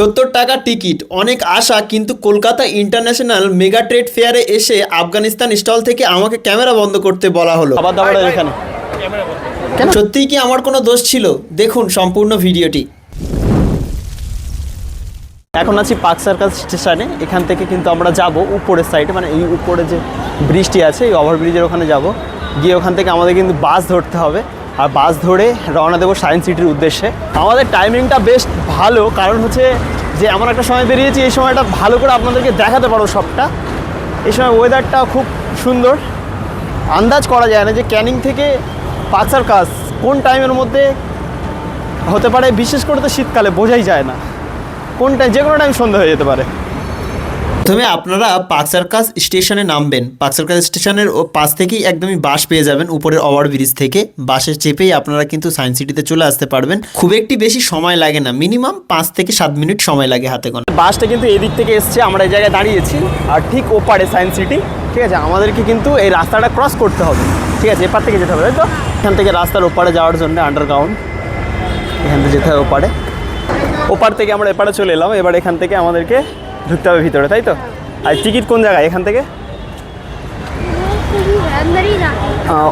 সত্তর টাকা টিকিট। অনেক আশা কিন্তু কলকাতা ইন্টারন্যাশনাল মেগা ট্রেড ফেয়ারে এসে আফগানিস্তান স্টল থেকে আমাকে ক্যামেরা বন্ধ করতে বলা হলো। খাবার দাবারের এখানে। সত্যিই কি আমার কোনো দোষ ছিল? দেখুন সম্পূর্ণ ভিডিওটি। এখন আছি পার্ক সার্কাস স্টেশনে। এখান থেকে কিন্তু আমরা যাব উপরের সাইডে মানে এই উপরে যে ব্রিজটি আছে এই ওভারব্রিজের ওখানে যাব। গিয়ে ওখান থেকে আমাদের কিন্তু বাস ধরতে হবে। আর বাস ধরে রওনা দেবো সায়েন্স সিটির উদ্দেশ্যে। আমাদের টাইমিংটা বেশ ভালো, কারণ হচ্ছে যে এমন একটা সময় বেরিয়েছি, এই সময়টা ভালো করে আপনাদেরকে দেখাতে পারো সবটা। এই সময় ওয়েদারটা খুব সুন্দর। আন্দাজ করা যায় না যে ক্যানিং থেকে পার্ক কাজ কোন টাইমের মধ্যে হতে পারে, বিশেষ করে তো শীতকালে বোঝাই যায় না। কোন টাইম যে কোনো টাইম সন্ধ্যা হয়ে যেতে পারে। প্রথমে আপনারা পার্ক সার্কাস স্টেশনে নামবেন। পার্ক সার্কাস স্টেশনের পাশ থেকেই একদমই বাস পেয়ে যাবেন উপরের ওভার ব্রিজ থেকে। বাসে চেপেই আপনারা কিন্তু সায়েন্স সিটিতে চলে আসতে পারবেন। খুব একটি বেশি সময় লাগে না, মিনিমাম পাঁচ থেকে সাত মিনিট সময় লাগে হাতে গোনা। বাসটা কিন্তু এদিক থেকে এসছে, আমরা এই জায়গায় দাঁড়িয়েছি, আর ঠিক ওপারে সায়েন্স সিটি, ঠিক আছে? আমাদেরকে কিন্তু এই রাস্তাটা ক্রস করতে হবে, ঠিক আছে? এপার থেকে যেতে হবে তো? এখান থেকে রাস্তার ওপারে যাওয়ার জন্য আন্ডারগ্রাউন্ড এখান থেকে যেতে হবে ওপারে। ওপার থেকে আমরা এপারে চলে এলাম, এবার এখান থেকে আমাদেরকে ঢুকতে হবে ভিতরে তাই তো? আর টিকিট কোন জায়গায় এখান থেকে?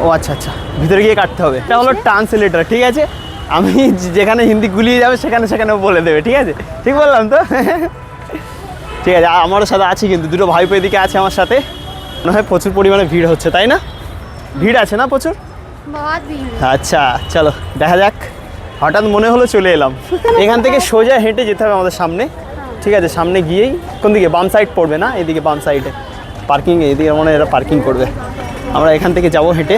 ও আচ্ছা আচ্ছা। ভিতরে গিয়ে কাটতে হবে। এটা হলো ট্রান্সলেটার ঠিক আছে? আমি যেখানে হিন্দি গুলিয়ে যাবে সেখানে সেখানে বলে দেবে ঠিক আছে? ঠিক বললাম তো? ঠিক আছে আমারও সাথে আছে কিন্তু দুটো ভাই পাই দিকে আছে আমার সাথে। মনে হয় প্রচুর পরিমাণে ভিড় হচ্ছে তাই না? ভিড় আছে না প্রচুর? আচ্ছা চলো দেখা যাক। হঠাৎ মনে হলো চলে এলাম। এখান থেকে সোজা হেঁটে যেতে হবে আমাদের সামনে। ঠিক আছে সামনে গিয়েই কোন দিকে? বাম সাইড পড়বে না? এদিকে বাম সাইডে পার্কিং এদিকে মনে এরা পার্কিং করবে। আমরা এখান থেকে যাব হেঁটে।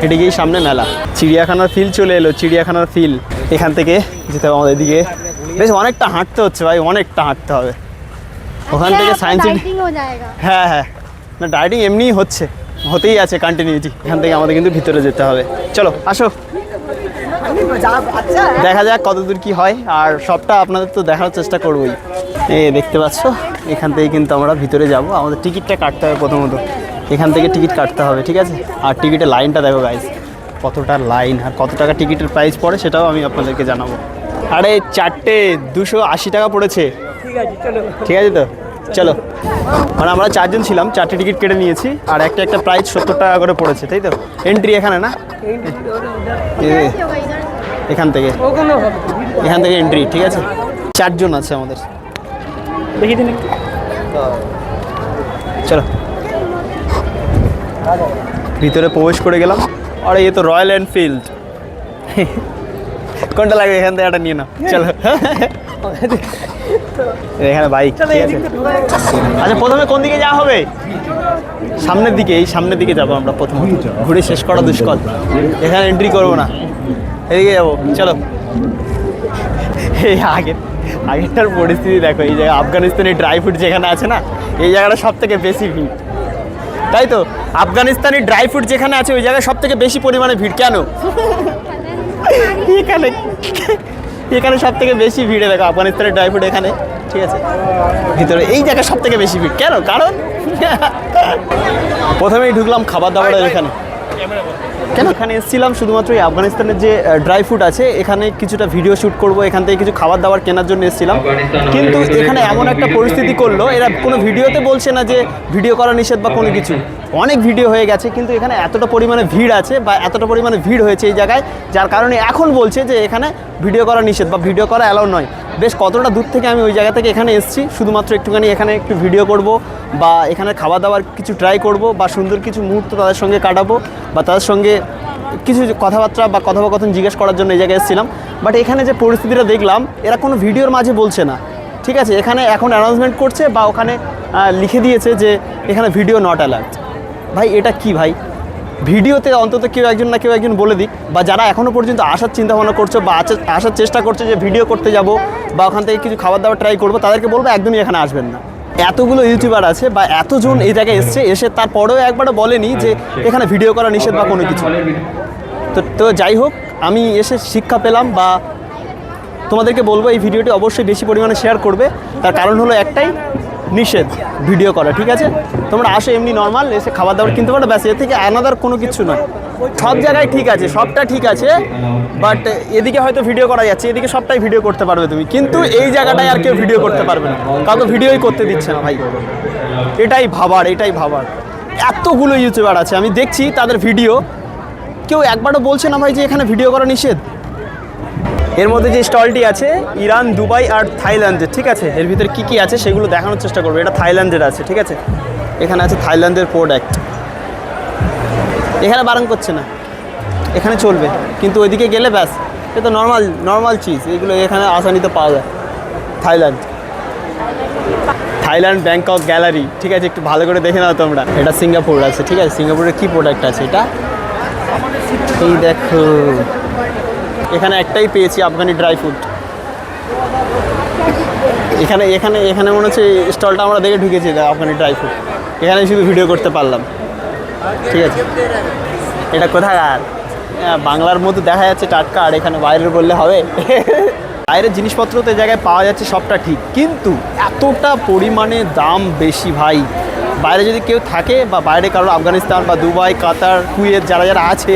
হেঁটে গিয়েই সামনে মেলা। চিড়িয়াখানার ফিল চলে এলো চিড়িয়াখানার ফিল এখান থেকে যেতে হবে আমাদের এদিকে। বেশ অনেকটা হাঁটতে হচ্ছে ভাই অনেকটা হাঁটতে হবে। ওখান থেকে সায়েন্স হ্যাঁ হ্যাঁ। না ডায়েটিং এমনিই হচ্ছে। হতেই আছে কন্টিনিউটি এখান থেকে আমাদের কিন্তু ভিতরে যেতে হবে। চলো আসো। দেখা যাক কতদূর কি হয় আর সবটা আপনাদের তো দেখার চেষ্টা করবোই। এ দেখতে পাচ্ছ এখান থেকে কিন্তু আমরা ভিতরে যাব। আমাদের টিকিটটা কাটতে হবে প্রথমত। এখান থেকে টিকিট কাটতে হবে ঠিক আছে? আর টিকিটের লাইনটা দেখো গাইজ কতটা লাইন আর কত টাকা টিকিটের প্রাইস পড়ে সেটাও আমি আপনাদেরকে জানাব। আরে চারটে দুশো আশি টাকা পড়েছে। ঠিক আছে তো? চলো। মানে আমরা চারজন ছিলাম চারটে টিকিট কেটে নিয়েছি আর একটা একটা প্রাইস সত্তর টাকা করে পড়েছে তাই তো? এন্ট্রি এখানে না? এখান থেকে? এখান থেকে এন্ট্রি ঠিক আছে? চারজন আছে আমাদের। দেখি দিন একটু। চলো। ভিতরে প্রবেশ করে গেলাম। আর এ তো রয়্যাল এনফিল্ড কোনটা লাগবে এখান থেকে একটা নিয়ে নাও। চলো। এখানে বাইক আচ্ছা প্রথমে কোন দিকে যাওয়া হবে? সামনের দিকে এই সামনের দিকে যাব আমরা প্রথমে। ঘুরে শেষ করা দুষ্কর। এখানে এন্ট্রি করব না। এদিকে যাব চলো। এই আগে আগেরটার পরিস্থিতি দেখো এই জায়গায় আফগানিস্তানি ড্রাই ফ্রুট যেখানে আছে না এই জায়গাটা সব থেকে বেশি ভিড়। তাই তো? আফগানিস্তানি ড্রাই ফ্রুট যেখানে আছে ওই জায়গায় সব থেকে বেশি পরিমাণে ভিড় কেন? এখানে এখানে সব থেকে বেশি ভিড়ে দেখো আফগানিস্তানের ড্রাই ফ্রুট এখানে ঠিক আছে? ভিতরে এই জায়গায় সব থেকে বেশি ভিড় কেন? কারণ প্রথমেই ঢুকলাম খাবার দাবারের এখানে। কেন? এখানে এসেছিলাম শুধুমাত্র এই আফগানিস্তানের যে ড্রাই ফ্রুট আছে এখানে কিছুটা ভিডিও শ্যুট করব এখান থেকে কিছু খাবার দাবার কেনার জন্য এসেছিলাম। কিন্তু এখানে এমন একটা পরিস্থিতি করল এরা কোনো ভিডিওতে বলছে না যে ভিডিও করা নিষেধ বা কোনো কিছু। অনেক ভিডিও হয়ে গেছে, কিন্তু এখানে এতটা পরিমাণে ভিড় আছে বা এতটা পরিমাণে ভিড় হয়েছে এই জায়গায়, যার কারণে এখন বলছে যে এখানে ভিডিও করা নিষেধ বা ভিডিও করা অ্যালাউ নয়। বেশ কতটা দূর থেকে আমি ওই জায়গা থেকে এখানে এসেছি, শুধুমাত্র একটুখানি এখানে একটু ভিডিও করব বা এখানে খাওয়া দাওয়ার কিছু ট্রাই করব বা সুন্দর কিছু মুহূর্ত তাদের সঙ্গে কাটাবো বা তাদের সঙ্গে কিছু কথাবার্তা বা কথোপকথন জিজ্ঞেস করার জন্য এই জায়গায় এসেছিলাম। বাট এখানে যে পরিস্থিতিটা দেখলাম, এরা কোনো ভিডিওর মাঝে বলছে না। ঠিক আছে, এখানে এখন অ্যানাউন্সমেন্ট করছে বা ওখানে লিখে দিয়েছে যে এখানে ভিডিও নট অ্যালার্ট ভাই, এটা কি ভাই? ভিডিওতে অন্তত কেউ একজন না কেউ একজন বলে দিক, বা যারা এখনও পর্যন্ত আসার চিন্তা ভাবনা করছ বা আসার চেষ্টা করছে যে ভিডিও করতে যাব বা ওখান থেকে কিছু খাবার দাবার ট্রাই করব, তাদেরকে বলব একদমই এখানে আসবেন না। এতগুলো ইউটিউবার আছে বা এতজন এই জায়গায় এসছে, এসে তারপরেও একবারও বলেনি যে এখানে ভিডিও করা নিষেধ বা কোনো কিছু। তো তো যাই হোক, আমি এসে শিক্ষা পেলাম বা তোমাদেরকে বলব এই ভিডিওটি অবশ্যই বেশি পরিমাণে শেয়ার করবে। তার কারণ হলো একটাই নিষেধ ভিডিও করা, ঠিক আছে? তোমরা আসো এমনি নর্মাল এসে খাবার দাবার কিনতে পারো, ব্যাস এর থেকে আনাদার কোনো কিছু নয়। সব জায়গায় ঠিক আছে, সবটা ঠিক আছে বাট এদিকে হয়তো ভিডিও করা যাচ্ছে, এদিকে সবটাই ভিডিও করতে পারবে তুমি। কিন্তু এই জায়গাটায় আর কেউ ভিডিও করতে পারবে না। কাউকে ভিডিওই করতে দিচ্ছে না, ভাই। এটাই ভাবার এটাই ভাবার। এতগুলো ইউটিউবার আছে, আমি দেখছি তাদের ভিডিও কেউ একবারও বলছে না, ভাই, যে এখানে ভিডিও করা নিষেধ? এর মধ্যে যে স্টলটি আছে, ইরান, দুবাই আর থাইল্যান্ডের ঠিক আছে? এর ভিতরে কী কী আছে সেগুলো দেখানোর চেষ্টা করব। এটা থাইল্যান্ডের আছে, ঠিক আছে? এখানে আছে থাইল্যান্ডের প্রোডাক্ট। এখানে বারণ করছে না। এখানে চলবে। কিন্তু ওইদিকে গেলে ব্যাস এটা তো নর্মাল নর্মাল চিজ এগুলো এখানে আসানিতে পাওয়া যায়। থাইল্যান্ড। থাইল্যান্ড ব্যাংকক গ্যালারি, ঠিক আছে? একটু ভালো করে দেখে নাও তোমরা। এটা সিঙ্গাপুর আছে, ঠিক আছে? সিঙ্গাপুরের কী প্রোডাক্ট আছে এটা? এই দেখো। এখানে একটাই পেয়েছি আফগানি ড্রাই ফ্রুট এখানে এখানে এখানে মনে হচ্ছে স্টলটা আমরা দেখে ঢুকেছি আফগানি ড্রাই ফ্রুট এখানে শুধু ভিডিও করতে পারলাম। ঠিক আছে। এটা কোথাকার হ্যাঁ, বাংলার মতো দেখা যাচ্ছে টাটকা আর এখানে বাইরের বললে হবে। বাইরের জিনিসপত্র তো জায়গায় পাওয়া যাচ্ছে সবটা ঠিক। কিন্তু এতটা পরিমাণে দাম বেশি ভাই। বাইরে যদি কেউ থাকে বা বাইরে কারও আফগানিস্তান বা দুবাই কাতার কুয়েত যারা যারা আছে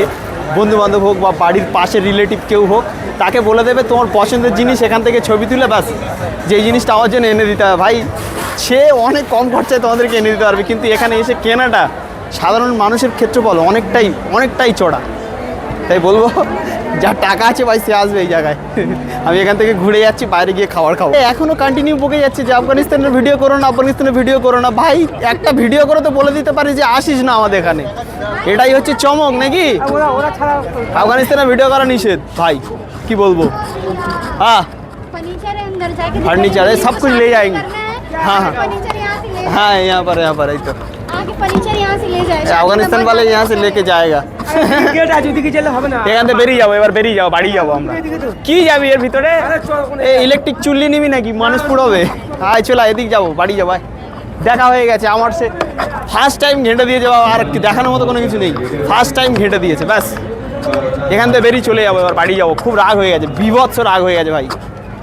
বন্ধু বান্ধব হোক বা বাড়ির পাশে রিলেটিভ কেউ হোক, তাকে বলে দেবে তোমার পছন্দের জিনিস, এখান থেকে ছবি তুলে ব্যাস। যেই জিনিসটা আমার জন্য এনে দিতে হবে। ভাই, সে অনেক কম খরচায় তোমাদেরকে এনে দিতে পারবে, কিন্তু এখানে এসে কেনাটা সাধারণ মানুষের ক্ষেত্রে বলো অনেকটাই অনেকটাই চড়া। তাই বলবো যার টাকা আছে ভাই সে আসবে এই জায়গায় আমি এখান থেকে ঘুরে যাচ্ছি বাইরে গিয়ে খাবার খাবো এই এখনো কন্টিনিউ বকে যাচ্ছে যে আফগানিস্তানের ভিডিও করো না আফগানিস্তানের ভিডিও করো না ভাই একটা ভিডিও করে তো বলে দিতে পারি যে আসিস না আমাদের এখানে এটাই হচ্ছে চমক নাকি আফগানিস্তানে ভিডিও করা নিষেধ ভাই কি বলবো হ্যাঁ फर्नीचर है अंदर जाके फर्नीचर है, सब कुछ ले जाएंगे। हाँ, हाँ। फर्नीचर यहाँ से ले হ্যাঁ यहाँ पर यहाँ पर এই তো आगे फर्नीचर यहाँ से ले जाए আফগানিস্তান वाले यहाँ से लेके जाएगा গেট আছে ওদিকে গেলে হবে না এখান থেকে বেরিয়ে যাবো এবার বেরিয়ে যাবো বাড়ি যাবো আমরা কি যাবি এর ভিতরে এই ইলেকট্রিক চুল্লি নিবি নাকি মানুষ পুড়বে আয় চলা এদিক যাবো বাড়ি যাবো আয়। দেখা হয়ে গেছে আমার সে ফার্স্ট টাইম ঘেঁটে দিয়ে যাওয়া আর কি দেখানোর মতো কোনো কিছু নেই ফার্স্ট টাইম ঘেঁটে দিয়েছে ব্যাস এখান থেকে বেরিয়ে চলে যাবো এবার বাড়ি যাবো খুব রাগ হয়ে গেছে বিভৎস রাগ হয়ে গেছে ভাই